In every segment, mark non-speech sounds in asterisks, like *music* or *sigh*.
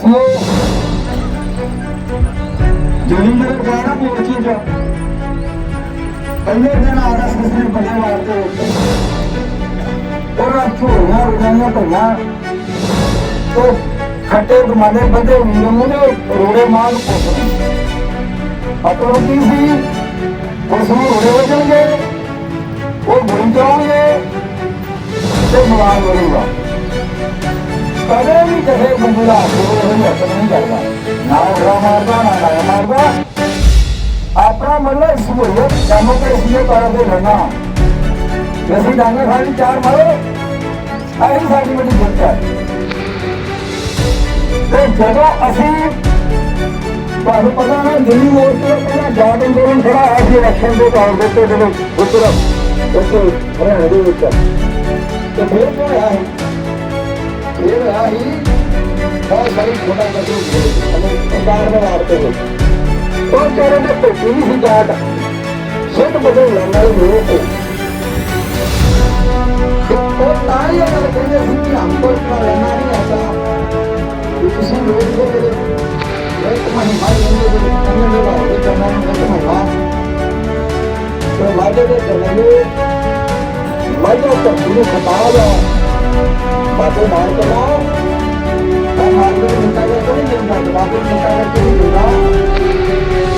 ਸਾਥੀਓ ਜਿਹੜੀ ਗਾਣਾ ਮੋਰਚੇ ਚ ਪਹਿਲੇ ਦਿਨ ਆਰਐਸਐਸ ਨੇ ਬੜੇ ਮਾਰਦੇ ਉਹਨਾਂ ਝੋਲੀਆਂ ਰੁਗਾਈਆਂ ਭਈਆਂ। ਤੇ ਖੱਟੇ ਗਮਾਨੇ ਬੰਦੇ ਵੀਰ ਰੋੜੇ ਮਾਰ ਪੁੱਛਦੇ ਆਪਣਾ ਕੀ ਸੀ? ਉਸ ਨੂੰ ਰੋੜੇ ਵਜਣਗੇ। ਉਹ ਬੁਰੀ ਜਾਣਗੇ। ਤੇ ਮਲਾਲ ਕਰੂਗਾ ਕਦੇ ਵੀ ਕਿਸੇ ਬੰਦੇ ਦਾ ਕੋਈ ਅਸਰ ਨਹੀਂ ਕਰਦਾ ਨਾ ਉਹ ਮਾਰਦਾ ਨਾ ਨਾ ਮਾਰਦਾ ਆਪਣਾ ਮਤਲਬ ਸਹੂਲਤ ਡੈਮੋਕ੍ਰੇਸੀ ਦੇ ਤੌਰ ਤੇ ਲੈਣਾ ਜੇ ਅਸੀਂ ਡਾਂਗੇ ਖਾਲੀ ਚਾਰ ਮਾਰੋ ਆਹੀ ਸਾਡੀ ਵੱਡੀ ਜਿੱਤ ਹੈ ਤੇ ਜਦੋਂ ਅਸੀਂ ਤੁਹਾਨੂੰ ਪਤਾ ਨਾ ਦਿੱਲੀ ਮੋੜ ਤੇ ਪਹਿਲਾਂ ਜਾਟ ਅੰਦੋਲਨ ਖੜਾ ਹੈ ਸੀ ਇਲੈਕਸ਼ਨ ਦੇ ਤੌਰ ਦੇ ਉੱਤੇ ਜਦੋਂ ਉੱਤਰ ਉੱਤਰ ਹਰਿਆਣਾ ਦੇ ਵਿੱਚ ਤੇ ਫਿਰ ਕੀ ਹੋਇਆ? ਹੈ ये रहा ही बहुत सारी छोटा कसूर कार में मारते हो तो चारे ने पेटी ही जाट सिट बदल लंगा लोगों को और ना ही अगर कहीं ऐसी हमको इतना लेना नहीं आता किसी लोग को तुम्हारी मार लेंगे तुम्हें जो बात करना है तुम्हारी मार तो मारे के चलेंगे मारे तो पूरे खताब है बाबू मान के ना हम मान के उनका ये कोई नहीं मान बाबू उनका ये कोई नहीं ना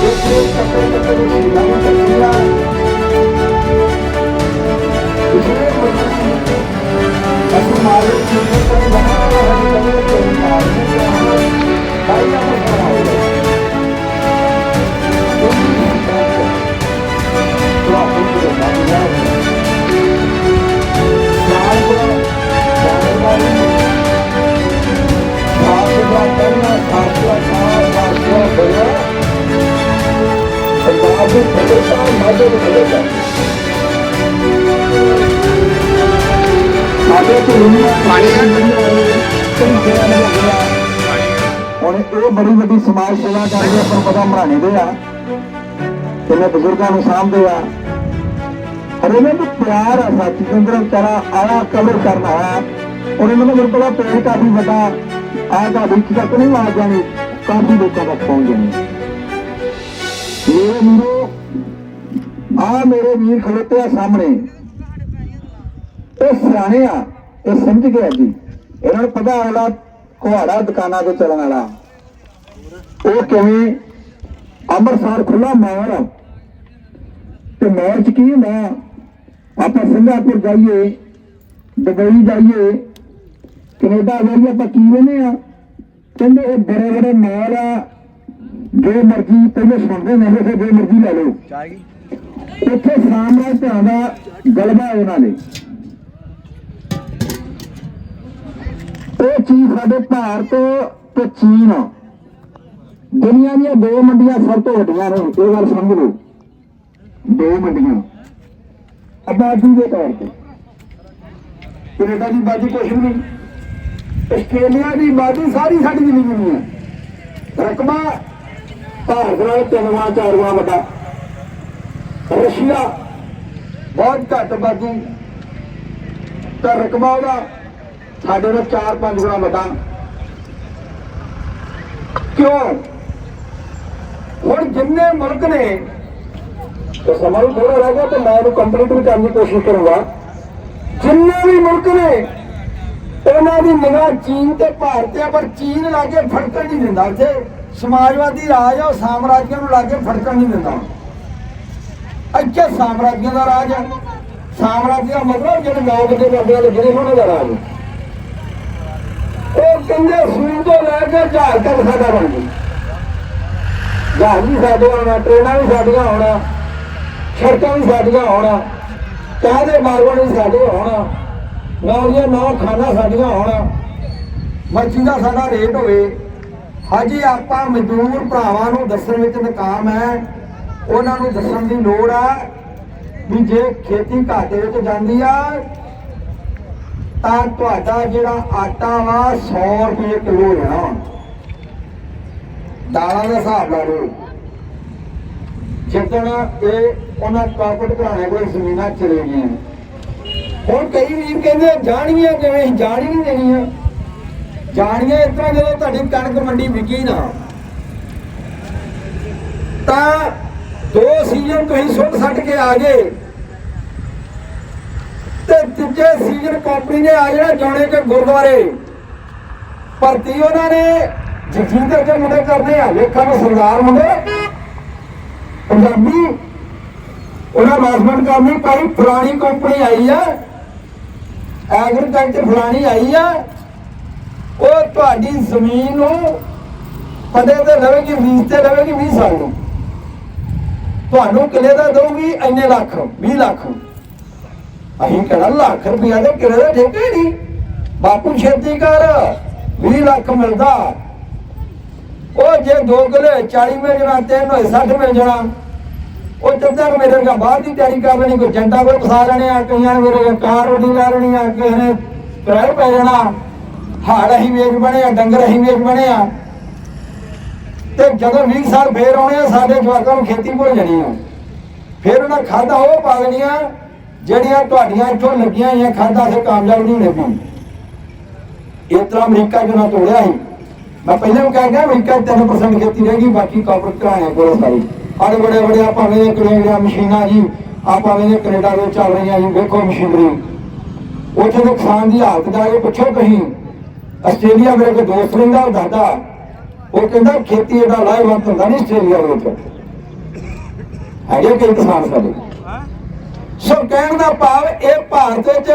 एक लोग कपड़े कपड़े नहीं ना उनका किया इसलिए बाबू मालूम चीजें पर बना रहा है कभी तो मालूम भाई ना मत बनाओ ਮਰਾਣੇ ਦੇ ਆ ਕਿੰਨੇ ਬਜ਼ੁਰਗਾਂ ਨੂੰ ਸਾਂਭਦੇ ਆ। ਪਰ ਇਹਨਾਂ ਪਿਆਰ ਆ ਸੱਚ, ਜਿੰਦਰ ਵਿਚਾਰਾ ਆਇਆ, ਕਬਰ ਕਰਨ ਆਇਆ। ਔਰ ਇਹਨਾਂ ਮੇਰੇ ਕੋਲ ਪਿਆਰ ਕਾਫੀ ਵੱਡਾ ਆ। ਤਾਂ ਵਿੱਚ ਤੱਕ ਨਹੀਂ ਆ ਜਾਣੀ, ਕਾਫੀ ਲੋਕਾਂ ਤੱਕ ਪਹੁੰਚ ਜਾਣੀ। ਮੇਰੇ ਵੀਰੋ ਆ ਮੇਰੇ ਵੀਰ ਖੜੋਤੇ ਆ ਸਾਹਮਣੇ। ਇਹ ਸਿਆਣੇ ਆ, ਇਹ ਸਮਝ ਗਿਆ ਜੀ। ਇਹਨਾਂ ਨੂੰ ਪਤਾ ਅਗਲਾ ਕੁਹਾੜਾ ਦੁਕਾਨਾਂ ਤੋਂ ਚੱਲਣ ਵਾਲਾ। ਉਹ ਕਿਵੇਂ ਅੰਮ੍ਰਿਤਸਰ ਖੁੱਲਾ ਮਾਰ ਆ। ਤੇ ਮਾਰ ਚ ਕੀ ਹੁੰਦਾ? ਆਪਾਂ ਸਿੰਗਾਪੁਰ ਜਾਈਏ ਦੁਬਈ ਜਾਈਏ ਕੈਨੇਡਾ ਜਾਈਏ ਆਪਾਂ ਕੀ ਵੇਨੇ ਆ ਕਹਿੰਦੇ ਇਹ ਬੜੇ ਬੜੇ ਮਾਲ ਆ ਜੋ ਮਰਜ਼ੀ ਪਹਿਲੇ ਸੁਣਦੇ ਨੇ ਫਿਰ ਜੋ ਮਰਜ਼ੀ ਲੈ ਲਓ। ਉੱਥੇ ਸਾਮਰਾਜ ਦਾ ਗਲਬਾ ਉਹਨਾਂ ਨੇ ਇਹ ਚੀਜ਼ ਸਾਡੇ ਭਾਰਤ ਤੇ ਚੀਨ ਦੁਨੀਆ ਦੀਆਂ ਦੋ ਮੰਡੀਆਂ ਸਭ ਤੋਂ ਵੱਡੀਆਂ ਨੇ ਇਹ ਗੱਲ ਸਮਝ ਲਓ। ਦੋ ਮੰਡੀਆਂ। ਆਬਾਦੀ ਦੇ ਤੌਰ ਤੇ ਕੈਨੇਡਾ ਦੀ ਆਬਾਦੀ ਕੁਛ ਵੀ ਨਹੀਂ। ਆਸਟ੍ਰੇਲੀਆ ਦੀ ਆਬਾਦੀ ਸਾਰੀ ਸਾਡੀ ਜ਼ਿੰਦਗੀ ਜਿੰਨੀ ਹੈ। ਰਕਬਾ ਭਾਰਤ ਨਾਲ ਤਿੰਨਵਾਂ ਚਾਰਵਾਂ ਵੱਡਾ। ਰਸ਼ੀਆ ਬਹੁਤ ਘੱਟ ਆਬਾਦੀ ਤਾਂ ਰਕਬਾ ਉਹਦਾ ਸਾਡੇ ਨਾਲ 4-5 ਗੁਣਾ ਵੱਡਾ। ਕਿਉਂ? ਹੁਣ ਜਿੰਨੇ ਮੁਲਕ ਨੇ, ਤੇ ਸਮਾਂ ਵੀ ਥੋੜਾ ਰਹਿ ਗਿਆ ਤੇ ਮੈਂ ਇਹਨੂੰ ਕੰਪਲੀਟ ਵੀ ਕਰਨ ਦੀ ਕੋਸ਼ਿਸ਼ ਕਰੂੰਗਾ। ਜਿੰਨੇ ਵੀ ਮੁਲਕ ਨੇ, ਉਹਨਾਂ ਦੀ ਨਿਗਾਹ ਚੀਨ ਤੇ ਭਾਰਤ ਆ, ਪਰ ਚੀਨ ਲਾਗੇ ਫੜਕਣ ਨਹੀਂ ਦਿੰਦਾ। ਜੇ ਸਮਾਜਵਾਦੀ ਰਾਜ ਆ, ਉਹ ਸਾਮਰਾਜੀਆਂ ਨੂੰ ਲਾਗੇ ਫੜਕਣ ਨਹੀਂ ਦਿੰਦਾ। ਇੱਥੇ ਸਾਮਰਾਜੀਆਂ ਦਾ ਰਾਜ ਆ। ਸਾਮਰਾਜੀਆ ਮਤਲਬ ਜਿਹੜੇ ਨੌ ਬੰਦੇ ਬੰਦੇ ਲੱਗੇ ਉਹਨਾਂ ਦਾ ਰਾਜ। ਉਹ ਕਹਿੰਦੇ ਸੂਰ ਤੋਂ ਲੈ ਕੇ ਜਹਾਜ਼ ਤੱਕ ਸਾਡਾ ਬਣ ਗਿਆ ਜਹਾਜ਼ ਵੀ ਸਾਡੇ ਆਉਣਾ ਟ੍ਰੇਨਾਂ ਵੀ ਸਾਡੀਆਂ ਆਉਣਾ ਸੜਕਾਂ ਵੀ ਸਾਡੀਆਂ ਆਉਣਾ ਕਾਹਦੇ ਮਾਰਗੋਂ ਵੀ ਸਾਡੇ ਆਉਣਾ ਨੌਰੀਆਂ ਨੌ ਖਾਣਾ ਸਾਡੀਆਂ ਆਉਣਾ ਮੱਛੀ ਦਾ ਸਾਡਾ ਰੇਟ ਹੋਵੇ। ਹਾਜੀ ਆਪਾਂ ਮਜ਼ਦੂਰ ਭਰਾਵਾਂ ਨੂੰ ਦੱਸਣ ਵਿੱਚ ਨਕਾਮ ਹੈ, ਉਹਨਾਂ ਨੂੰ ਦੱਸਣ ਦੀ ਲੋੜ ਆ ਵੀ ਜੇ ਖੇਤੀ ਘਾਟੇ ਵਿੱਚ ਜਾਂਦੀ ਆ, ਤਾਂ ਤੁਹਾਡਾ ਜਿਹੜਾ ਆਟਾ ਵਾ 100 ਰੁਪਏ ਕਿਲੋ ਰਹਿਣਾ ਦਾਲਾਂ ਦਾ ਹਿਸਾਬ ਲਾ ਲਓ ਜਿੱਦਣ ਇਹ ਉਹਨਾਂ ਕਾਰਪੋਰੇਟ ਘਰਾਣੇ ਕੋਲ ਜ਼ਮੀਨਾਂ ਚਲੇ ਗਈਆਂ ਹੁਣ ਕਈ ਵੀਰ ਕਹਿੰਦੇ ਜਾਣੀਆਂ ਕਿਵੇਂ? ਅਸੀਂ ਨਹੀਂ ਦੇਣੀਆਂ। ਜਾਣੀਏ ਇਸ ਤਰ੍ਹਾਂ ਜਦੋਂ ਤੁਹਾਡੀ ਕਣਕ ਮੰਡੀ ਵਿਕੀ ਨਾ, ਤਾਂ ਦੋ ਸੀਜ਼ਨ ਤੁਸੀਂ ਸੁੱਟ ਸੱਟ ਕੇ ਆ ਗਏ। ਤੇ ਤੀਜੇ ਸੀਜ਼ਨ ਕੰਪਨੀ ਨੇ ਆ ਜਿਹੜਾ ਜਾਣੇ ਕਿ ਗੁਰਦੁਆਰੇ। ਭਰਤੀ ਉਹਨਾਂ ਨੇ ਜਗਜੀਤ ਦੇ ਮੁੰਡੇ ਕਰਦੇ ਆ ਵੇਖਾਂ ਨੂੰ ਸਰਦਾਰ ਮੁੰਡੇ। ਪੰਜਾਬੀ ਉਹਨਾਂ ਅਨਾਉਂਸਮੈਂਟ ਕਰਨੀ ਭਾਈ ਫਲਾਣੀ ਕੰਪਨੀ ਆਈ ਆ ਐਗਰੀਕਲਚਰ ਫਲਾਣੀ ਆਈ ਆ। ਉਹ ਤੁਹਾਡੀ ਜ਼ਮੀਨ ਨੂੰ ਪੱਲੇ ਤੇ ਲਵੇਗੀ ਲੀਜ਼ ਤੇ ਲਵੇਗੀ 20 ਸਾਲ ਨੂੰ। ਤੁਹਾਨੂੰ ਕਿਲੇ ਦਾ ਦਊਗੀ ਇੰਨੇ ਲੱਖ 20 ਲੱਖ। ਅਸੀਂ ਕਹਿੰਦਾ ਲੱਖ ਰੁਪਇਆ ਦੇ ਕਿਲੇ ਦਾ ਠੇਕੇ ਨਹੀਂ ਬਾਪੂ ਛੇਤੀ ਕਰ 20 ਲੱਖ ਮਿਲਦਾ। ਉਹ ਜੇ ਦੋ ਕਿਲੇ 40 ਮਿਲ ਜਾਣਾ, ਤਿੰਨ ਹੋਏ 60 ਮਿਲ ਜਾਣਾ। ਉਹ ਚੱਲਦਾ ਮੇਰੇ ਨਾਲ ਬਾਹਰ ਦੀ ਤਿਆਰੀ ਕਰ ਲੈਣੀ, ਕੋਈ ਜੰਟਾ ਕੋਈ ਫਸਾ ਲੈਣੇ ਆ, ਕਈਆਂ ਨੇ ਮੇਰੇ ਕਾਰ ਰੋਟੀ ਲੈ ਲੈਣੀ ਆ ਕਿਸੇ ਨੇ ਕਿਰਾਏ ਪੈ ਜਾਣਾ। ਹਾੜ ਅਸੀਂ ਵੇਚ ਬਣੇ ਆ, ਡੰਗਰ ਅਸੀਂ ਵੇਚ ਬਣੇ ਆ। ਤੇ ਜਦੋਂ 20 ਸਾਲ ਫੇਰ ਆਉਣੇ ਆ, ਸਾਡੇ ਜਵਾਕਾਂ ਨੂੰ ਖੇਤੀ ਭੁੱਲ ਜਾਣੀ ਆ। ਫਿਰ ਉਹਨਾਂ ਖਾਦਾ ਉਹ ਪਾ ਦੇਣੀਆਂ, ਜਿਹੜੀਆਂ ਤੁਹਾਡੀਆਂ ਇੱਥੋਂ ਲੱਗੀਆਂ ਹੋਈਆਂ ਖਾਦਾ ਸੇ ਕਾਮਯਾਬ ਨਹੀਂ ਹੋਣੇ ਪਈ ਇਸ ਤਰ੍ਹਾਂ ਅਮਰੀਕਾ ਜਨਾ ਤੋੜਿਆ ਸੀ। ਮੈਂ ਪਹਿਲਾਂ ਵੀ ਕਹਿ ਗਿਆ ਅਮਰੀਕਾ 'ਚ 3% ਖੇਤੀ ਰਹਿ ਗਈ, ਬਾਕੀ ਕਾਰਪੋਰੇਟ ਘਰਾਣਿਆਂ ਕੋਲ ਸਾਰੀ। ਆੜੇ ਬੜੇ ਬੜੇ ਆਪਾਂ ਵੇ ਕੈਨੇਡਾ ਮਸ਼ੀਨਾਂ ਜੀ ਆਪਾਂ ਵੇ ਕੈਨੇਡਾ ਵਿੱਚ ਚੱਲ ਰਹੀਆਂ ਜੀ, ਵੇਖੋ ਮਸ਼ੀਨਰੀ। ਉੱਥੇ ਦੇ ਕਿਸਾਨ ਦੀ ਹਾਲਤ ਦਾ ਇਹ ਪੁੱਛੋ ਤੁਸੀਂ। ਆਸਟ੍ਰੇਲੀਆ ਮੇਰੇ ਕੋਲ ਦੋਸਤ ਰਹਿੰਦਾ, ਉਹ ਦਾਦਾ ਉਹ ਕਹਿੰਦਾ ਖੇਤੀ ਇਹਦਾ ਲਾਹੇਵੰਦ ਹੁੰਦਾ ਨਹੀਂ ਆਸਟ੍ਰੇਲੀਆ ਦੇ ਵਿੱਚ। ਹੈਗੇ ਕਈ ਕਿਸਾਨ ਸਾਡੇ। ਸੋ ਕਹਿਣ ਦਾ ਭਾਵ ਇਹ ਭਾਰਤ ਵਿੱਚ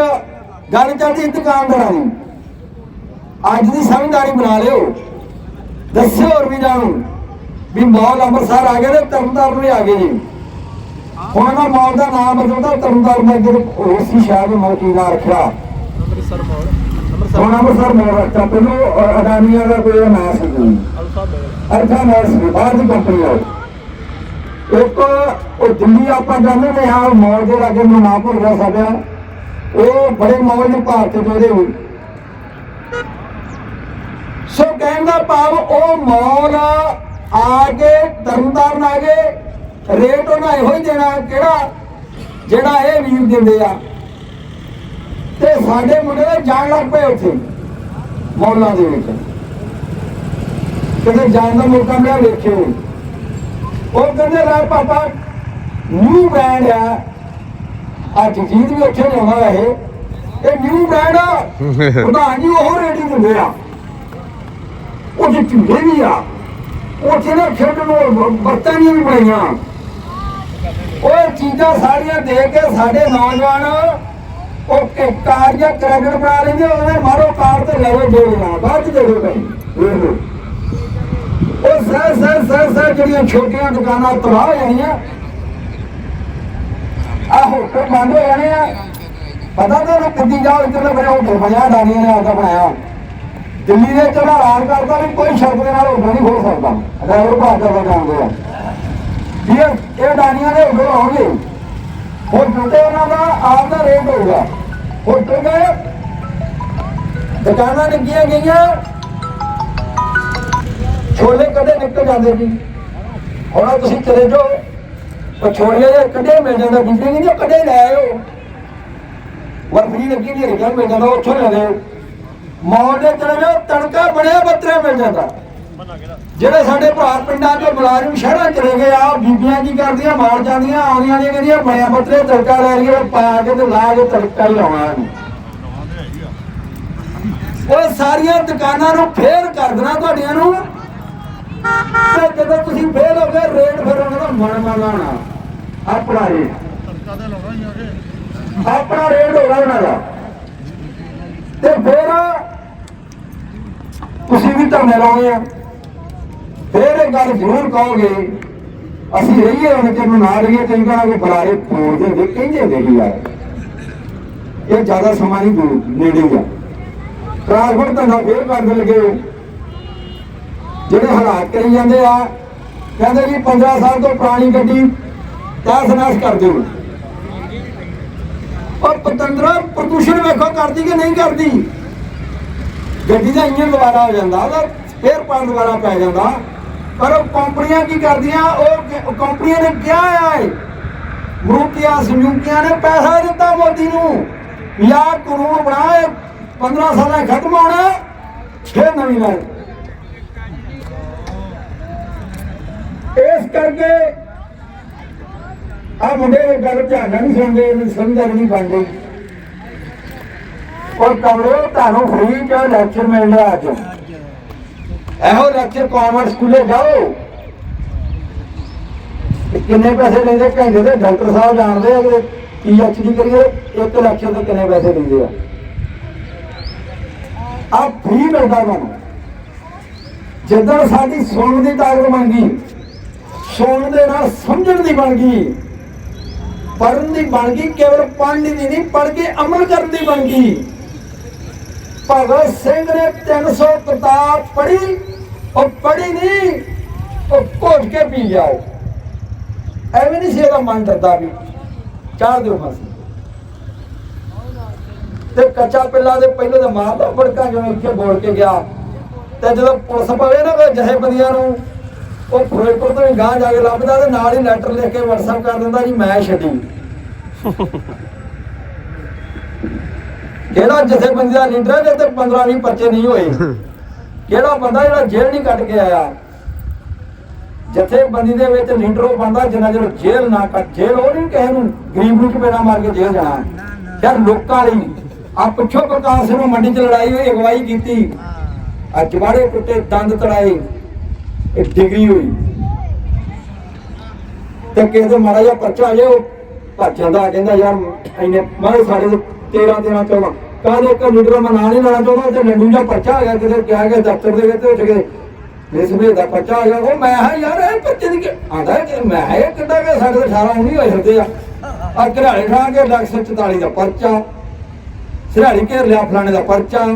ਗੱਲ ਚੱਲਦੀ ਦੁਕਾਨਦਾਰਾਂ ਦੀ। ਅੱਜ ਦੀ ਸਮਝਦਾਰੀ ਬਣਾ ਲਿਓ। ਦੱਸਿਓ ਹੋਰ ਵੀ ਜਾਣੂ ਵੀ ਮੌਲ ਅੰਮ੍ਰਿਤਸਰ ਆ ਗਏ ਨੇ ਤਰਨਤਾਰਨ ਵੀ ਆ ਗਏ ਜੀ। ਹੁਣ ਨਾ ਮੌਲ ਦਾ ਨਾਮ ਬਦਲਦਾ ਤਰਨਤਾਰਨ ਅੱਗੇ ਹੋਰ ਸੀ ਸ਼ਾਇਦ ਮੋਤੀ ਨਾ ਰੱਖਿਆ। ਅੰਮ੍ਰਿਤਸਰ ਹੁਣ ਅੰਮ੍ਰਿਤਸਰ ਮੌਲ ਰੱਖਤਾ ਪਹਿਲਾਂ ਅਡਾਨੀਆਂ ਦਾ ਕੋਈ ਨਾਮ ਸੀ। ਜੀ ਅਲਫਾ ਮੌਲ ਸੀ ਬਾਹਰ ਦੀ ਕੰਪਨੀ ਆ। ਇੱਕ ਉਹ ਦਿੱਲੀ ਆਪਾਂ ਜਾਂਦੇ ਨੇ ਹਾਂ ਮੌਲ ਦੇ ਲਾਗੇ ਨੂੰ ਨਾ ਭੁੱਲ ਰਿਹਾ ਸਾਡਾ ਉਹ ਬੜੇ ਮੌਲ ਨੇ ਭਾਰਤ ਦੇ ਉਹਦੇ। ਹੋਏ ਸੋ ਕਹਿਣ ਦਾ ਭਾਵ ਉਹ ਮੌਲ ਆ ਕੇ ਤਰਨਤਾਰਨ ਆ ਰੇਟ ਉਹਨਾਂ ਇਹੋ ਹੀ ਦੇਣਾ ਕਿਹੜਾ ਜਿਹੜਾ ਇਹ ਵੀਰ ਦਿੰਦੇ ਆ। ਤੇ ਸਾਡੇ ਮੁੰਡੇ ਦੇ ਜਾਣ ਲੱਗ ਪਏ ਉੱਥੇ ਮੌਲਾਂ ਦੇ ਵਿੱਚ। ਕਿਤੇ ਜਾਣ ਦਾ ਮੌਕਾ ਮਿਲਿਆ ਵੇਖਿਓ। ਉਹ ਕਹਿੰਦੇ ਲੈ ਪਾਪਾ ਨਿਊ ਬ੍ਰਾਂਡ ਆ। ਅੱਜ ਜੀਤ ਵੀ ਉੱਥੇ ਲਿਆਉਂਦਾ ਇਹ। ਇਹ ਨਿਊ ਬ੍ਰਾਂਡ ਆ। *laughs* ਪ੍ਰਧਾਨ ਜੀ ਉਹ ਰੇਟ ਹੀ ਦਿੰਦੇ ਆ। ਉਹ ਜੇ ਵੀ ਆ। ਉੱਥੇ ਨਾ ਖੇਡਣ ਨੂੰ ਬਰਤਨੀਆਂ ਵੀ ਬਣਾਈਆਂ ਉਹ ਚੀਜ਼ਾਂ ਸਾਰੀਆਂ ਦੇ ਕੇ ਸਾਡੇ ਨੌਜਵਾਨ ਉਹ ਕਾਰ ਜਾਂ ਕ੍ਰੈਡਿਟ ਬਣਾ ਲੈਂਦੇ ਉਹਨੇ ਮਾਰੋ ਕਾਰ ਤੇ ਲੈ ਲਓ ਦੋ ਬਾਅਦ ਚ ਦੇ ਦਿਓ ਉਹ ਸਰ ਸਰ ਸਰ ਸਰ ਜਿਹੜੀਆਂ ਛੋਟੀਆਂ ਦੁਕਾਨਾਂ, ਤਬਾਹ ਹੋ ਜਾਣੀਆਂ। ਆਹੋ ਹੋਟਲ ਬੰਦ ਹੋ ਜਾਣੇ ਆ, ਪਤਾ ਤੁਹਾਨੂੰ ਕਿੱਦੀ ਜਾਓ ਇੱਧਰ ਮੇਰੇ ਹੋਟਲ ਬਣਿਆ ਡਾਨੀਆਂ ਨੇ ਆਪਦਾ ਬਣਾਇਆ। ਦਿੱਲੀ ਦੇ ਚੜਾ ਰਾਜ ਕਰਦਾ ਵੀ ਕੋਈ ਸ਼ਰਤ ਦੇ ਨਾਲ ਹੋਟਲ ਨਹੀਂ ਖੋਲ ਸਕਦਾ। ਡਰਾਈਵਰ ਭਾਗ ਕਰਦਾ ਜਾਣਦੇ ਆ। ਇਹ ਇਹ ਡਾਨੀਆਂ ਦੇ ਹੋਟਲ ਹੋਣਗੇ ਹੋਟਲ ਤੇ ਉਹਨਾਂ ਦਾ ਆਪ ਦਾ ਰੇਟ ਹੋਊਗਾ। ਹੋਟਲ ਦੇ ਦੁਕਾਨਾਂ ਲੱਗੀਆਂ ਗਈਆਂ। ਛੋਲੇ ਕਦੇ ਨਿਕਲ ਜਾਂਦੇ ਜੀ ਹੁਣ ਤੁਸੀਂ ਚਲੇ ਜਾਓ। ਉਹ ਛੋਲੇ ਦੇ ਕਦੇ ਮਿਲ ਜਾਂਦਾ ਬੀਬੀ ਨਹੀਂ ਕਦੇ ਲੈ ਆਇਓ। ਵਰਫੀ ਲੱਗੀ ਦੀ ਰਿਜਲ ਮਿਲ ਜਾਂਦਾ ਉੱਥੋਂ ਲੈ ਲਿਓ ਮੌਲ ਦੇ ਚਲੇ ਜਾਓ ਤੜਕਾ ਬਣਿਆ ਬੱਤਰੇ ਮਿਲ ਜਾਂਦਾ। ਜਿਹੜੇ ਸਾਡੇ ਭਰਾ ਪਿੰਡਾਂ ਚੋਂ ਮੁਲਾਜ਼ਮ ਸ਼ਹਿਰਾਂ ਚਲੇ ਗਏ ਆ ਬੀਬੀਆਂ ਕੀ ਕਰਦੀਆਂ ਮਾਰ ਜਾਂਦੀਆਂ ਆਉਂਦੀਆਂ ਨੇ ਕਹਿੰਦੀਆਂ ਬਣਿਆ ਬੱਤਰੇ ਤੜਕਾ ਲੈ ਲਈਏ ਪਾ ਕੇ ਤੇ ਲਾ ਕੇ ਤੜਕਾ ਹੀ ਲਾਉਣਾ ਉਹ ਸਾਰੀਆਂ ਦੁਕਾਨਾਂ ਨੂੰ ਫੇਰ ਕਰ ਦੇਣਾ ਤੁਹਾਡੀਆਂ ਨੂੰ। ਤੇ ਜਦੋਂ ਤੁਸੀਂ ਫੇਲ ਹੋ ਗਏ ਰੇਟ ਫਿਰ ਉਹਨਾਂ ਦਾ ਮਨ ਮੰਗਾਣਾ ਆਪਣਾ ਰੇਟ। ਆਪਣਾ ਰੇਟ ਹੋਗਾ ਉਹਨਾਂ ਦਾ। ਤੇ ਫਿਰ ਤੁਸੀਂ ਵੀ ਧਰਨੇ ਲਾਉਣੇ ਆ। ਫਿਰ ਇਹ ਗੱਲ ਜ਼ਰੂਰ ਕਹੋਗੇ, ਅਸੀਂ ਰਹੀਏ ਹੁਣ ਕਿ ਨਾ ਰਹੀਏ ਤੇ ਕਹਣਾ ਕਿ ਬੁਲਾਰੇ ਦੇ ਕਹਿੰਦੇ ਦੇ ਵੀ ਯਾਰ। ਇਹ ਜ਼ਿਆਦਾ ਸਮਾਂ ਨਹੀਂ ਦੂਰ ਨੇੜੇ ਆ। ਟ੍ਰਾਂਸਪੋਰਟ ਧੰਦਾ ਫੇਰ ਕਰਨ ਲੱਗੇ। ਜਿਹੜੇ ਹਾਲਾਤ ਕਰੀ ਜਾਂਦੇ ਆ, ਕਹਿੰਦੇ ਜੀ 15 ਸਾਲ ਤੋਂ ਪੁਰਾਣੀ ਗੱਡੀ ਤਹਿਸ ਨਹਿਸ ਕਰ ਦਿਓ ਉਹ ਪਤੰਦਰਾ, ਪ੍ਰਦੂਸ਼ਣ ਵੇਖੋ, ਕਰਦੀ ਕਿ ਨਹੀਂ ਕਰਦੀ? ਗੱਡੀ ਦਾ ਇੰਜਨ ਦੁਬਾਰਾ ਹੋ ਜਾਂਦਾ, ਉਹਦਾ ਸਪੇਅਰ ਪਾਰਟ ਦੁਬਾਰਾ ਪੈ ਜਾਂਦਾ। ਪਰ ਉਹ ਕੰਪਨੀਆਂ ਕੀ ਕਰਦੀਆਂ? ਉਹ ਕੰਪਨੀਆਂ ਨੇ ਕਿਹਾ ਹੈ ਮਰੂਤੀਆਂ ਸੰਯੁਕਤੀਆਂ ਨੇ ਪੈਸਾ ਦਿੱਤਾ ਮੋਦੀ ਨੂੰ। ਯਾ ਕਾਨੂੰਨ ਬਣਾਏ 15 ਸਾਲਾਂ ਖਤਮ ਹੋਣਾ, ਫਿਰ ਨਵੀਂ ਲਾਈਨ। ਇਸ ਕਰਕੇ ਆ ਮੁੰਡੇ ਇਹ ਗੱਲ ਧਿਆਨ ਨਾਲ ਨਹੀਂ ਸੁਣਦੇ, ਇਹਨੂੰ ਸਮਝ ਨਹੀਂ ਬਣਦੀ। ਔਰ ਕਮਰੇ ਤੁਹਾਨੂੰ ਫ੍ਰੀ ਚ ਲੈਕਚਰ ਮਿਲਦਾ ਅੱਜ। ਇਹੋ ਲੈਕਚਰ ਕਾਨਵੈਂਟ ਸਕੂਲੇ ਜਾਓ। ਕਿੰਨੇ ਪੈਸੇ ਲੈਂਦੇ ਘੰਟੇ ਦੇ? ਡਾਕਟਰ ਸਾਹਿਬ ਜਾਣਦੇ ਆ ਕਿ ਪੀਐਚਡੀ ਕਰੀਏ, ਇੱਕ ਲੈਕਚਰ ਦੇ ਕਿੰਨੇ ਪੈਸੇ ਲੈਂਦੇ ਆ? ਆ ਫ੍ਰੀ ਮਿਲਦਾ ਤੁਹਾਨੂੰ ਜਦੋਂ ਸਾਡੀ ਸੁਣਨ ਦੀ ਤਾਕਤ ਬਣ ਗਈ, ਸੁਣਨ ਦੇ ਨਾਲ ਸਮਝਣ ਦੀ ਬਣ ਗਈ ਪੜਨ ਦੀ ਬਣ ਗਈ, ਕੇਵਲ ਪੜ੍ਹਨ ਦੀ ਨਹੀਂ, ਪੜ੍ਹ ਕੇ ਅਮਲ ਕਰਨ ਦੀ ਬਣ ਗਈ। ਭਗਤ ਸਿੰਘ ਨੇ 300 ਕਿਤਾਬ ਪੜ੍ਹੀ, ਉਹ ਪੜ੍ਹੀ ਨਹੀਂ, ਉਹ ਘੋਟ ਕੇ ਪੀ ਜਾਓ ਐਵੇਂ ਨਹੀਂ ਸੀ ਇਹਦਾ ਮਨ ਡਰਦਾ ਵੀ ਚਾਰ ਦਿਓ ਫਸ ਤੇ ਕੱਚਾ ਪਿੱਲਾ ਦੇ ਪਹਿਲੇ ਤਾਂ ਮਾਰਦਾ, ਫੜਕਾ ਜਿਵੇਂ ਇੱਥੇ ਬੋਲ ਕੇ ਗਿਆ। ਤੇ ਜਦੋਂ ਪੁਲਿਸ ਪਵੇ ਨਾ ਕੋਈ ਜਥੇਬੰਦੀਆਂ ਨੂੰ ਉਹ ਫਿਰੋਜ਼ਪੁਰ ਤੋਂ ਹੀ ਗਾਂ ਜਾ ਕੇ ਲੱਭਦਾ ਤੇ ਨਾਲ ਹੀ ਲੈਟਰ ਲਿਖ ਕੇ WhatsApp ਕਰ ਦਿੰਦਾ ਜੀ, ਮੈਂ ਛੱਡੀ। ਕਿਹੜਾ ਜਥੇਬੰਦੀ ਦਾ ਲੀਡਰ ਹੈ ਜਿਹਦੇ 15 20 ਪਰਚੇ ਨਹੀਂ ਹੋਏ। ਕਿਹੜਾ ਬੰਦਾ ਜਿਹੜਾ ਜੇਲ੍ਹ ਨਹੀਂ ਕੱਟ ਕੇ ਆਇਆ? ਜਥੇਬੰਦੀ ਦੇ ਵਿੱਚ ਲੀਡਰ ਉਹ ਬੰਦਾ ਜਿੰਨਾ ਚਿਰ ਜੇਲ੍ਹ ਨਾ ਕੱਟ ਜੇਲ੍ਹ ਉਹ ਨਹੀਂ ਕਿਸੇ ਨੂੰ ਗਰੀਬ ਨੂੰ ਚਪੇੜਾ ਮਾਰ ਕੇ ਜੇਲ੍ਹ ਜਾਣਾ। ਯਾਰ ਲੋਕਾਂ ਲਈ ਆ ਪਿੱਛੋਂ ਪ੍ਰਕਾਸ਼ ਸਿੰਘ ਮੰਡੀ 'ਚ ਲੜਾਈ ਹੋਈ, ਅਗਵਾਈ ਕੀਤੀ। ਆ ਜਵਾੜੇ ਕੁੱਟੇ ਦੰਦ ਤੜਾਏ। ਇਹ ਡਿਗਰੀ ਹੋਈ। ਤੇ ਕਿਸੇ ਦੇ ਮਾੜਾ ਜਿਹਾ ਪਰਚਾ ਆ ਜਾਏ, ਉਹ ਭੱਜ ਜਾਂਦਾ, ਕਹਿੰਦਾ, ਯਾਰ, ਇੰਨੇ ਮਾਰੇ ਸਾਡੇ 13 13 14 ਕਾਹਦੇ ਇੱਕ ਲੀਡਰ ਨਹੀਂ ਲੈਣਾ ਚਾਹੁੰਦਾ ਤੇ ਲੰਡੂ ਦਾ ਪਰਚਾ ਆ ਗਿਆ, ਕਿਤੇ ਕਿਹਾ ਗਿਆ ਦਫ਼ਤਰ ਦੇ ਵਿੱਚ ਉੱਠ ਕੇ ਇਸ ਵੇ ਦਾ ਪਰਚਾ ਆ ਗਿਆ। ਉਹ ਮੈਂ ਹਾਂ ਯਾਰ, ਇਹ ਪਰਚੇ ਦੀ ਆਂਦਾ ਕਿ ਮੈਂ ਹੈ ਇਹ ਕਿੱਦਾਂ ਕਿ ਸਾਡੇ ਤੇ 18 19 ਹੋਏ ਹੁੰਦੇ ਆ। ਆ ਘਰਾੜੇ ਠਾਂ ਕੇ 144 ਦਾ ਪਰਚਾ ਸਿਰਾੜੀ ਘੇਰ ਲਿਆ ਫਲਾਣੇ ਦਾ ਪਰਚਾ।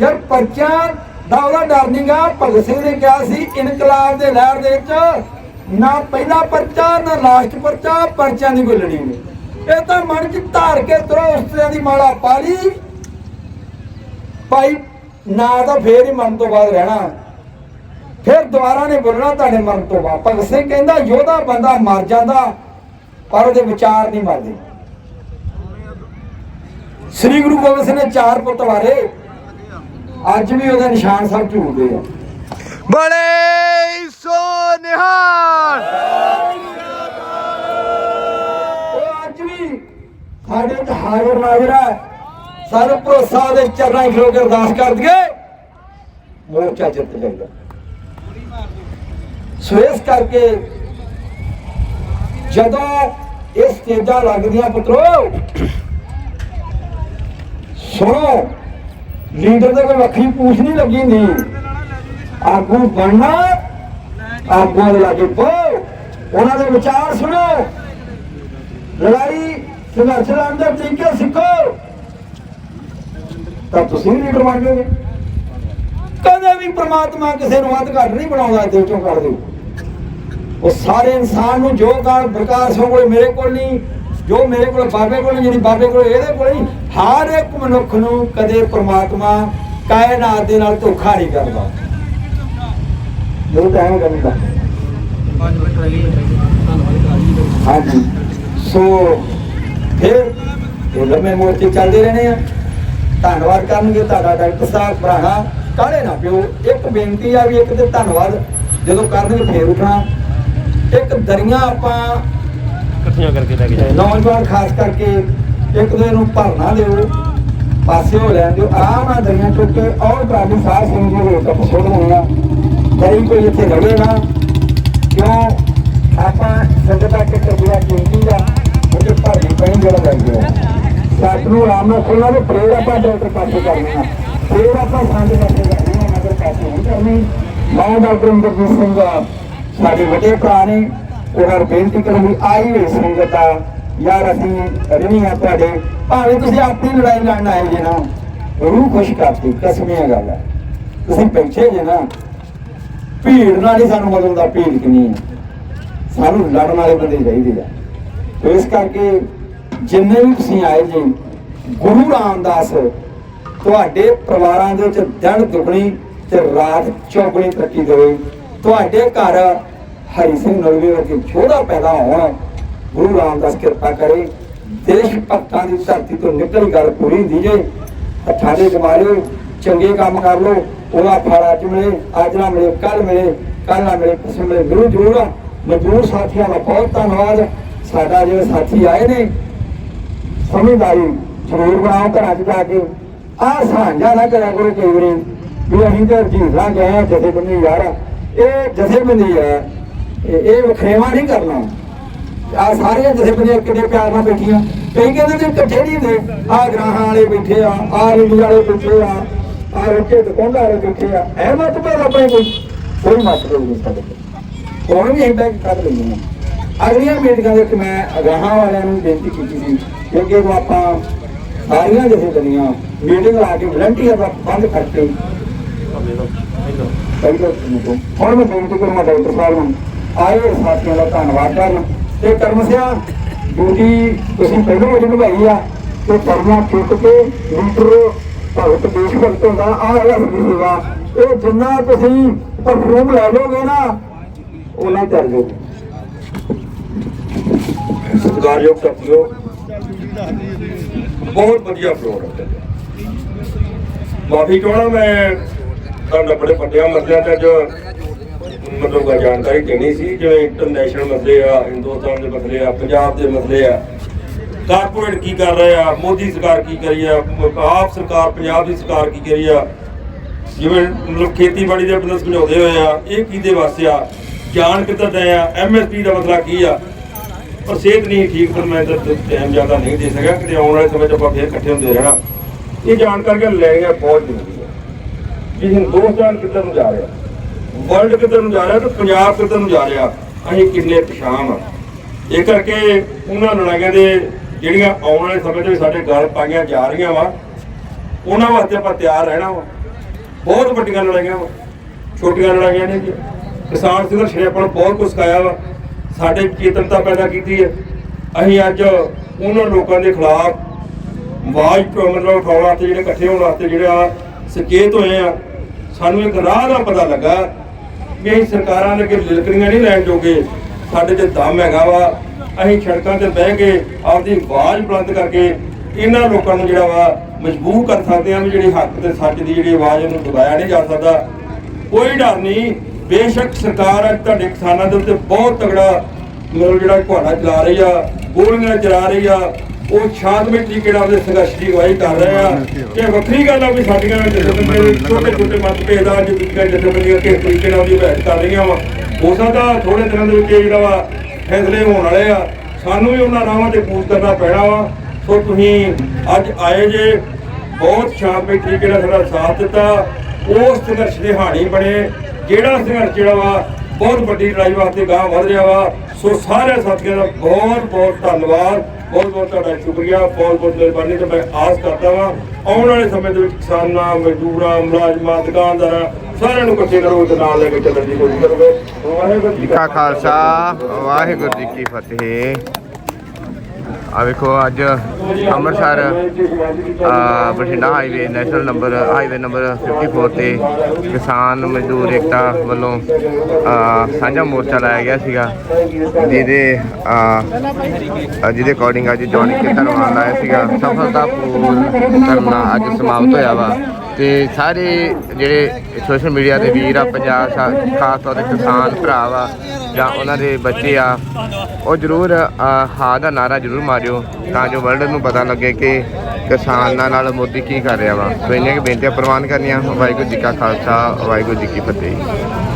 ਯਾਰ, ਪਰਚਾ ਦਾ ਉਹਦਾ ਡਰ ਨੀ ਭਗਤ ਸਿੰਘ ਨੇ ਕਿਹਾ ਸੀ, ਇਨਕਲਾਬ ਦੇ ਲਹਿਰ ਦੇ ਵਿੱਚ ਨਾ ਪਹਿਲਾ ਪਰਚਾ, ਨਾ ਲਾਸਟ ਪਰਚਾ, ਪਰਚਿਆਂ ਦੀ ਕੋਈ ਲੜੀ ਨਹੀਂ ਇਹ ਤਾਂ ਮਨ ਚ ਧਾਰ ਕੇ ਤਰੋ, ਉਸਤਿਆਂ ਦੀ ਮਾਲਾ ਪਾ ਲਈ। ਭਾਈ, ਨਾ ਤਾਂ ਫੇਰ ਹੀ ਮਰਨ ਤੋਂ ਬਾਅਦ ਰਹਿਣਾ। ਫਿਰ ਦੁਬਾਰਾ ਨੇ ਬੋਲਣਾ ਤੁਹਾਡੇ ਮਰਨ ਤੋਂ ਬਾਅਦ। ਭਗਤ ਸਿੰਘ ਕਹਿੰਦਾ, ਯੋਧਾ ਬੰਦਾ ਮਰ ਜਾਂਦਾ, ਪਰ ਉਹਦੇ ਵਿਚਾਰ ਨਹੀਂ ਮਰਦੇ। ਸ੍ਰੀ ਗੁਰੂ ਗੋਬਿੰਦ ਸਿੰਘ ਨੇ ਚਾਰ ਪੁੱਤ ਵਾਰੇ। ਅੱਜ ਵੀ ਉਹਦੇ ਨਿਸ਼ਾਨ ਸਭ ਝੂਲਦੇ ਆ। ਬੜੇ ਸੋ ਨਿਹਾਲ। ਉਹ ਅੱਜ ਵੀ ਸਾਡੇ ਚ ਹਾਜ਼ਰ ਨਾਜ਼ਰ ਹੈ ਸਾਨੂੰ ਭਰੋਸਾ ਦੇ ਚਰਨਾਂ ਖਲੋ ਕੇ ਅਰਦਾਸ ਕਰ ਦਈਏ। ਮੋਰਚਾ ਜਿੱਤ ਜਾਏਗਾ ਸੋ ਇਸ ਕਰਕੇ ਜਦੋਂ ਇਹ ਸਟੇਜਾਂ ਲੱਗਦੀਆਂ ਪੁੱਤਰੋ ਸੁਣੋ ਲੀਡਰ ਦੇ ਕੋਈ ਵੱਖਰੀ ਪੂਛ ਨਹੀਂ ਲੱਗੀ ਹੁੰਦੀ। ਆਗੂ ਬਣਨਾ, ਆਗੂਆਂ ਦੇ ਲਾਗੇ ਪੋ। ਉਹਨਾਂ ਦੇ ਵਿਚਾਰ ਸੁਣੋ। ਲੜਾਈ ਸੰਘਰਸ਼ ਲੜਨ ਦੇ ਤਰੀਕੇ ਸਿੱਖੋ। ਤਾਂ ਤੁਸੀਂ ਵੀ ਲੀਡਰ ਬਣ ਜਾਓਗੇ। ਕਦੇ ਵੀ ਪ੍ਰਮਾਤਮਾ ਕਿਸੇ ਨੂੰ ਵੱਧ ਘੱਟ ਨਹੀਂ ਬਣਾਉਂਦਾ, ਦਿਲ ਚੋਂ ਕਰ ਦਿਓ। ਉਹ ਸਾਰੇ ਇਨਸਾਨ ਨੂੰ ਜੋ ਕਾਰ ਪ੍ਰਕਾਸ਼ ਹੋ ਕੋਈ ਮੇਰੇ ਕੋਲ ਨਹੀਂ ਜੋ ਮੇਰੇ ਕੋਲ ਬਾਬੇ ਕੋਲ ਜਿਹੜੀ ਬਾਬੇ ਕੋਲ ਇਹਦੇ ਕੋਲ ਨਹੀਂ ਹਰ ਇੱਕ ਮਨੁੱਖ ਨੂੰ ਕਦੇ ਪ੍ਰਮਾਤਮਾ ਕਾਇਨਾਤ ਦੇ ਨਾਲ ਧੋਖਾ ਨਹੀਂ ਕਰਦਾ। ਜੋ ਤਾਂ ਐਂ ਕਰਦਾ ਹਾਂਜੀ। ਸੋ ਫਿਰ ਇਹ ਲੰਮੇ ਮੋਰਚੇ ਚੱਲਦੇ ਰਹਿਣੇ ਆ। ਧੰਨਵਾਦ ਕਰਨਗੇ ਤੁਹਾਡਾ ਡਾਕਟਰ ਸਾਹਿਬ ਭਰਾਣਾ ਕਾਹਲੇ ਨਾ ਪਿਓ ਇੱਕ ਬੇਨਤੀ ਆ ਵੀ ਇੱਕ ਤੇ ਧੰਨਵਾਦ ਜਦੋਂ ਕਰਨਗੇ ਫੇਰ ਉਠਣਾ। ਇੱਕ ਦਰੀਆਂ ਆਪਾਂ ਇਕੱਠੀਆਂ ਕਰਕੇ ਲੈ ਕੇ ਜਾਓ। ਨੌਜਵਾਨ ਖਾਸ ਕਰਕੇ ਇੱਕ ਦੂਜੇ ਨੂੰ ਭਰਨਾ ਦਿਓ ਪਾਸੇ ਹੋ ਲੈਣ ਦਿਓ ਆਰਾਮ ਨਾਲ ਦਰੀਆਂ ਚੁੱਕ ਕੇ ਔਰ ਤੁਹਾਡੀ ਸਾਹ ਸਿੰਘ ਜੀ ਦੇ ਉੱਤੇ ਦੇਣਾ ਦਰੀ ਕੋਈ ਇੱਥੇ ਰਵੇ ਨਾ। ਕਿਉਂ? ਆਪਾਂ ਸੰਗਤਾਂ ਕੇ ਕਰਦਿਆ ਕੀਮਤੀ ਆ ਉਹਦੇ ਭਾਰੀ ਪੈਣ ਜਿਹੜਾ ਲੱਗ ਗਿਆ ਸੱਤ ਨੂੰ ਆਰਾਮ ਨਾਲ ਖੋਲਣਾ ਤੇ ਫੇਰ ਆਪਾਂ ਡਾਕਟਰ ਪਾਸੇ ਕਰਨੀ ਆ। ਫੇਰ ਆਪਾਂ ਸੰਗ ਪਾਸੇ ਕਰਨੀ ਆ ਨਗਰ ਪਾਸੇ ਨਹੀਂ ਕਰਨੀ। ਮੈਂ ਡਾਕਟਰ ਇੰਦਰਜੀਤ ਸਿੰਘ ਆ, ਸਾਡੇ ਵੱਡੇ ਭਰਾ ਨੇ। ਉਹਨਾਂ ਨੂੰ ਬੇਨਤੀ ਕਰਨ ਆਈ ਹੋਈ ਸੰਗਤ ਆ ਯਾਰ ਅਸੀਂ ਰਣੀ ਆ ਤੁਹਾਡੇ, ਭਾਵੇਂ ਤੁਸੀਂ ਆਪਣੀ ਲੜਾਈ ਲੜਨ ਆਏ ਜੇ ਨਾ, ਰੂਹ ਖੁਸ਼ ਕਰਤੀ ਕਸਮੀਆਂ ਗੱਲ ਆ ਤੁਸੀਂ ਬੈਠੇ ਜੇ ਨਾ, ਭੀੜ ਨਾਲ ਹੀ ਸਾਨੂੰ ਬਦਲਦਾ ਭੀੜ ਕਿੰਨੀ ਹੈ। ਸਾਨੂੰ ਲੜਨ ਵਾਲੇ ਬੰਦੇ ਚਾਹੀਦੇ ਆ। ਤੇ ਇਸ ਕਰਕੇ ਜਿੰਨੇ ਵੀ ਤੁਸੀਂ ਆਏ ਜੀ, ਗੁਰੂ ਰਾਮਦਾਸ, ਤੁਹਾਡੇ ਪਰਿਵਾਰਾਂ ਦੇ ਵਿੱਚ ਦਿਨ ਦੁਗਣੀ ਤੇ ਰਾਤ ਚੌਗਣੀ ਤਰੱਕੀ ਦੇਵੇ। ਤੁਹਾਡੇ ਘਰ ਹਰੀ ਸਿੰਘ ਨਲਵੇ ਵਰਗੇ ਛੋੜਾ ਪੈਦਾ ਹੋਣ, ਗੁਰੂ ਰਾਮਦਾਸ ਕਿਰਪਾ ਕਰੇ, ਦੇਸ਼ ਭਗਤਾਂ ਦੀ ਧਰਤੀ ਤੋਂ ਨਿਕਲ ਗੱਲ ਪੂਰੀ ਹੁੰਦੀ ਜੇ, ਹੱਥਾਂ ਦੇ ਜਮਾਲਿਓ ਚੰਗੇ ਕੰਮ ਕਰ ਲੋ ਉਹਦਾ ਫਲ ਅੱਜ ਮਿਲੇ, ਅੱਜ ਨਾ ਮਿਲੇ ਕੱਲ ਮਿਲੇ ਕੱਲ ਨਾ ਮਿਲੇ ਪਰਸੋਂ ਮਿਲੇ, ਜ਼ਰੂਰ ਜ਼ਰੂਰ ਮਜ਼ਦੂਰ ਸਾਥੀਆਂ ਦਾ ਬਹੁਤ ਧੰਨਵਾਦ। ਸਾਡਾ ਜਿਹੜੇ ਸਾਥੀ ਆਏ ਨੇ, ਸਮਝਦਾਰੀ ਜ਼ਰੂਰ ਬਣਾਓ ਘਰਾਂ 'ਚ ਜਾ ਕੇ। ਆਹ ਸਾਂਝਾ ਨਾ ਕਰਿਆ ਕਰੋ ਕਈ ਵਾਰੀ, ਵੀ ਅਸੀਂ ਤਾਂ ਜੀਵਰਾ ਗਏ ਜਥੇਬੰਦੀ ਯਾਰ ਇਹ ਜਥੇਬੰਦੀ ਹੈ ਇਹ ਵਖਰੇਵਾ ਨਹੀਂ ਕਰਨਾ। ਆ ਸਾਰੀਆਂ ਜਥੇਬੰਦੀਆਂ ਕਿੰਨੇ ਪਿਆਰ ਨਾਲ ਬੈਠੀਆਂ। ਕਈ ਕਹਿੰਦੇ ਨੇ ਇਕੱਠੇ ਨਹੀਂ ਹੁੰਦੇ। ਆ ਗ੍ਰਾਹਾਂ ਵਾਲੇ ਬੈਠੇ ਆ ਆ ਰੇਲੀ ਵਾਲੇ ਬੈਠੇ ਆ ਆ ਦੁਕਾਨਦਾਰ ਵਾਲੇ ਬੈਠੇ ਆ। ਇਹ ਮਤਲਬ ਆਪਣੇ ਕੋਈ। ਕੋਈ ਮਤਲਬ ਨਹੀਂ ਸਾਡੇ ਹੁਣ ਵੀ ਇੰਪੈਕਟ ਕਰ ਲੈਂਦੇ। ਆ ਅਗਲੀਆਂ ਮੀਟਿੰਗਾਂ ਦੇ ਵਿੱਚ ਮੈਂ ਅਗਾਹਾਂ ਵਾਲਿਆਂ ਨੂੰ ਬੇਨਤੀ ਕੀਤੀ ਸੀ ਕਿ ਉਹ ਆਪਾਂ ਸਾਰੀਆਂ ਜਥੇਬੰਦੀਆਂ ਮੀਟਿੰਗ ਲਾ ਕੇ ਵਲੰਟੀਅਰ ਦਾ ਬੰਦ ਕਰਕੇ ਪਹਿਲਾਂ ਹੁਣ ਮੈਂ ਬੇਨਤੀ ਕਰਾਂਗਾ ਡਾਕਟਰ ਸਾਹਿਬ ਨੂੰ ਆਏ ਹੋਏ ਸਾਥੀਆਂ ਦਾ ਧੰਨਵਾਦ ਕਰਨ। ਤੇ ਕਰਮਸਿਆ ਡਿਊਟੀ ਤੁਸੀਂ ਪਹਿਲਾਂ ਵਜੇ ਨਿਭਾਈ ਆ, ਤੇ ਕਰਮਾ ਚੁੱਕ ਕੇ ਲੀਡਰ ਭਗਤ ਦੇਸ਼ ਭਗਤੋਂ ਦਾ ਆ ਰਿਹਾ ਇਹ ਜਿੰਨਾ ਤੁਸੀਂ ਪਰਫਿਊਮ ਲੈ ਲੋਗੇ ਨਾ ਉਹਨਾਂ ਕਰ ਜੋ ਸਤਿਕਾਰਯੋਗ ਸਾਥੀਓ, ਬਹੁਤ ਵਧੀਆ ਪ੍ਰੋਗਰਾਮ ਹੈ ਮਾਫੀ ਚਾਹਣਾ ਮੈਂ ਤੁਹਾਨੂੰ ਬੜੇ ਵੱਡਿਆਂ ਮਸਲਿਆਂ ਤੇ ਅੱਜ ਮਤਲਬ ਜਾਣਕਾਰੀ ਦੇਣੀ ਸੀ, ਜਿਵੇਂ ਇੰਟਰਨੈਸ਼ਨਲ ਮਸਲੇ ਆ, ਹਿੰਦੁਸਤਾਨ ਦੇ ਮਸਲੇ ਆ, ਪੰਜਾਬ ਦੇ ਮਸਲੇ ਆ। ਕਾਰਪੋਰੇਟ ਕੀ ਕਰ ਰਹੇ ਆ, ਮੋਦੀ ਸਰਕਾਰ ਕੀ ਕਰੀ ਆ, ਆਪ ਸਰਕਾਰ, ਪੰਜਾਬ ਦੀ ਸਰਕਾਰ ਕੀ ਕਰੀ ਆ। ਜਿਵੇਂ ਮਤਲਬ ਖੇਤੀਬਾੜੀ ਦੇ ਬਿਜ਼ਨਸ ਬਣਾਉਂਦੇ ਹੋਏ ਆ, ਇਹ ਕਿਹਦੇ ਵਾਸਤੇ ਆ? ਜਾਣ ਕਿੱਧਰ ਦੇ ਆ? ਐਮਐਸਪੀ ਦਾ ਮਸਲਾ ਕੀ ਆ? ਪਰ ਸਿਹਤ ਨਹੀਂ ਠੀਕ ਫਿਰ ਮੈਂ ਤਾਂ ਟਾਈਮ ਜ਼ਿਆਦਾ ਨਹੀਂ ਦੇ ਸਕਿਆ। ਕਿ ਆਉਣ ਵਾਲੇ ਸਮੇਂ 'ਚ ਆਪਾਂ ਫੇਰ ਇਕੱਠੇ ਹੁੰਦੇ ਰਹਿਣਾ। ਇਹ ਜਾਣਕਾਰੀ ਲੈਣੀਆਂ ਬਹੁਤ ਜ਼ਰੂਰੀ ਹੈ ਕਿ ਹਿੰਦੁਸਤਾਨ ਕਿੱਧਰ ਨੂੰ ਜਾ ਰਿਹਾ? ਵਰਲਡ ਕਿੱਧਰ ਨੂੰ ਜਾ ਰਿਹਾ ਤੇ ਪੰਜਾਬ ਕਿੱਧਰ ਨੂੰ ਜਾ ਰਿਹਾ, ਅਸੀਂ ਕਿੰਨੇ ਪਛਾਣ ਆ। ਇਹ ਕਰਕੇ ਉਹਨਾਂ ਲੜਾਈਆਂ ਦੇ ਜਿਹੜੀਆਂ ਆਉਣ ਵਾਲੇ ਸਮੇਂ 'ਚ ਵੀ ਸਾਡੇ ਗੱਲ ਪਾਈਆਂ ਜਾ ਰਹੀਆਂ ਵਾ, ਉਹਨਾਂ ਵਾਸਤੇ ਆਪਾਂ ਤਿਆਰ ਰਹਿਣਾ ਵਾ। ਬਹੁਤ ਵੱਡੀਆਂ ਲੜਾਈਆਂ ਵਾ, ਛੋਟੀਆਂ ਲੜਾਈਆਂ ਨੇ ਕਿਸਾਨ ਸੰਘਰਸ਼ ਨੇ ਆਪਾਂ ਨੂੰ ਬਹੁਤ ਕੁਝ ਸਿਖਾਇਆ ਵਾ, ਸਾਡੇ ਚੇਤਨਤਾ ਪੈਦਾ ਕੀਤੀ ਹੈ। ਅਸੀਂ ਅੱਜ ਉਹਨਾਂ ਲੋਕਾਂ ਦੇ ਖਿਲਾਫ ਆਵਾਜ਼ ਮਤਲਬ ਉਠਾਉਣ ਵਾਸਤੇ ਜਿਹੜੇ ਇਕੱਠੇ ਹੋਣ ਵਾਸਤੇ ਜਿਹੜੇ ਆ ਸੁਚੇਤ ਹੋਏ ਆ, ਸਾਨੂੰ ਇੱਕ ਰਾਹ ਦਾ ਪਤਾ ਲੱਗਾ। ਕਿ ਸਰਕਾਰਾਂ ਦੇ ਅੱਗੇ ਲਿਲਕਣੀਆਂ ਨਹੀਂ ਲੈਣ ਜੋਗੇ। ਸਾਡੇ 'ਚ ਦਮ ਹੈਗਾ ਵਾ। ਅਸੀਂ ਸੜਕਾਂ ਤੇ ਬਹਿ ਕੇ ਆਪਦੀ ਆਵਾਜ਼ ਬੁਲੰਦ ਕਰਕੇ ਇਹਨਾਂ ਲੋਕਾਂ ਨੂੰ ਜਿਹੜਾ ਵਾ ਮਜਬੂਰ ਕਰ ਸਕਦੇ ਆ ਵੀ ਜਿਹੜੀ ਹੱਕ ਤੇ ਸੱਚ ਦੀ ਜਿਹੜੀ ਆਵਾਜ਼ ਉਹਨੂੰ ਦਬਾਇਆ ਨਹੀਂ ਜਾ ਸਕਦਾ। ਕੋਈ ਡਰ ਨਹੀਂ। ਬੇਸ਼ੱਕ ਸਰਕਾਰ ਅੱਜ ਤੁਹਾਡੇ ਕਿਸਾਨਾਂ ਦੇ ਉੱਤੇ ਬਹੁਤ ਤਗੜਾ ਮਤਲਬ ਜਿਹੜਾ ਘੋੜਾ ਚਲਾ ਰਹੀ ਆ, ਗੋਲੀਆਂ ਚਲਾ ਰਹੀ ਆ। ਉਹ ਸ਼ਾਂਤਮਈ ਤਰੀਕੇ ਨਾਲ ਉਹਦੇ ਸੰਘਰਸ਼ ਦੀ ਅਗਵਾਈ ਕਰ ਰਹੇ ਆ। ਇਹ ਵੱਖਰੀ ਗੱਲ ਆ ਵੀ ਸਾਡੀਆਂ ਜਥੇਬੰਦੀਆਂ ਦੇ ਛੋਟੇ ਛੋਟੇ ਮਤਭੇਦ ਆ, ਜੋ ਜਥੇਬੰਦੀਆਂ ਕਿਸ ਤਰੀਕੇ ਨਾਲ ਉਹਦੀ ਬਹਿਸ ਕਰ ਰਹੀਆਂ ਵਾ। ਹੋ ਸਕਦਾ ਥੋੜੇ ਦਿਨਾਂ ਦੇ ਵਿੱਚ ਇਹ ਜਿਹੜਾ ਵਾ ਫੈਸਲੇ ਹੋਣ ਵਾਲੇ ਆ। ਸਾਨੂੰ ਵੀ ਉਹਨਾਂ ਰਾਹਾਂ ਤੇ ਪੂਜ ਕਰਨਾ ਪੈਣਾ ਵਾ। ਸੋ ਤੁਸੀਂ ਅੱਜ ਆਏ ਜੇ, ਬਹੁਤ ਸ਼ਾਂਤਮਈ ਤਰੀਕੇ ਨਾਲ ਸਾਡਾ ਸਾਥ ਦਿੱਤਾ। ਉਸ ਸੰਘਰਸ਼ ਦੇ ਹਾਣੀ ਬਣੇ। ਜਿਹੜਾ ਸੰਘਰਸ਼ ਜਿਹੜਾ ਵਾ, ਬਹੁਤ ਵੱਡੀ ਲੜਾਈ ਵਾਸਤੇ ਗਾਂ ਵਧ ਰਿਹਾ ਵਾ। ਸੋ ਸਾਰੇ ਸਾਥੀਆਂ ਦਾ ਬਹੁਤ ਬਹੁਤ ਧੰਨਵਾਦ। ਬਹੁਤ ਬਹੁਤ ਤੁਹਾਡਾ ਸ਼ੁਕਰੀਆ, ਬਹੁਤ ਬਹੁਤ ਮਿਹਰਬਾਨੀ ਤੇ ਮੈਂ ਆਸ ਕਰਦਾ ਵਾਂ, ਆਉਣ ਵਾਲੇ ਸਮੇਂ ਦੇ ਵਿੱਚ ਕਿਸਾਨਾਂ, ਮਜ਼ਦੂਰਾਂ, ਮੁਲਾਜ਼ਮਾਂ, ਦੁਕਾਨਦਾਰਾਂ ਸਾਰਿਆਂ ਨੂੰ ਇਕੱਠੇ ਕਰੋ ਤੇ ਨਾਲ ਲੈ ਕੇ ਚੱਲਣ ਦੀ ਕੋਸ਼ਿਸ਼ ਕਰੋਗੇ ਵਾਹਿਗੁਰੂ ਜੀ ਕਾ ਖਾਲਸਾ, ਵਾਹਿਗੁਰੂ ਜੀ ਕੀ ਫਤਿਹ। ਆ ਵੇਖੋ, ਅੱਜ Amritsar Bathinda highway national number highway number 54 ਤੇ ਕਿਸਾਨ ਮਜ਼ਦੂਰ ਏਕਤਾ ਵੱਲੋਂ ਸਾਂਝਾ ਮੋਰਚਾ ਲਾਇਆ ਗਿਆ ਸੀਗਾ। ਜਿਹਦੇ ਜਿਹਦੇ ਅਕੋਰਡਿੰਗ ਅੱਜ ਜੌਇਨਿੰਗ ਕੀਤਾ ਰਵਾਨਾ ਲਾਇਆ ਸੀਗਾ। ਸਫਲਤਾਪੂਰਨ ਕਰਨਾ ਅੱਜ ਸਮਾਪਤ ਹੋਇਆ ਵਾ। ਤੇ ਸਾਰੇ ਜਿਹੜੇ ਸੋਸ਼ਲ ਮੀਡੀਆ ਦੇ ਵੀਰ ਆ ਪੰਜਾਬ ਸਾ- ਖਾਸ ਤੌਰ ਤੇ ਕਿਸਾਨ ਭਰਾ ਵਾ ਜਾਂ ਉਹਨਾਂ ਦੇ ਬੱਚੇ ਆ ਉਹ ਜ਼ਰੂਰ ਅ, ਹਾਂ ਦਾ ਨਾਰਾ ਜ਼ਰੂਰ ਮਾਰਿਓ ਤਾਂ ਜੋ ਵਰਲਡ ਨੂੰ ਪਤਾ ਲੱਗੇ ਕਿ ਕਿਸਾਨਾਂ ਨਾਲ ਮੋਦੀ ਕੀ ਕਰ ਰਿਹਾ ਵਾ। ਸੋ ਇੰਨੀਆਂ ਕਿ ਬੇਨਤੀਆਂ ਪ੍ਰਵਾਨ ਕਰਨੀਆਂ। ਵਾਹਿਗੁਰੂ ਜੀ ਕਾ ਖਾਲਸਾ ਵਾਹਿਗੁਰੂ ਜੀ ਕੀ ਫਤਿਹ।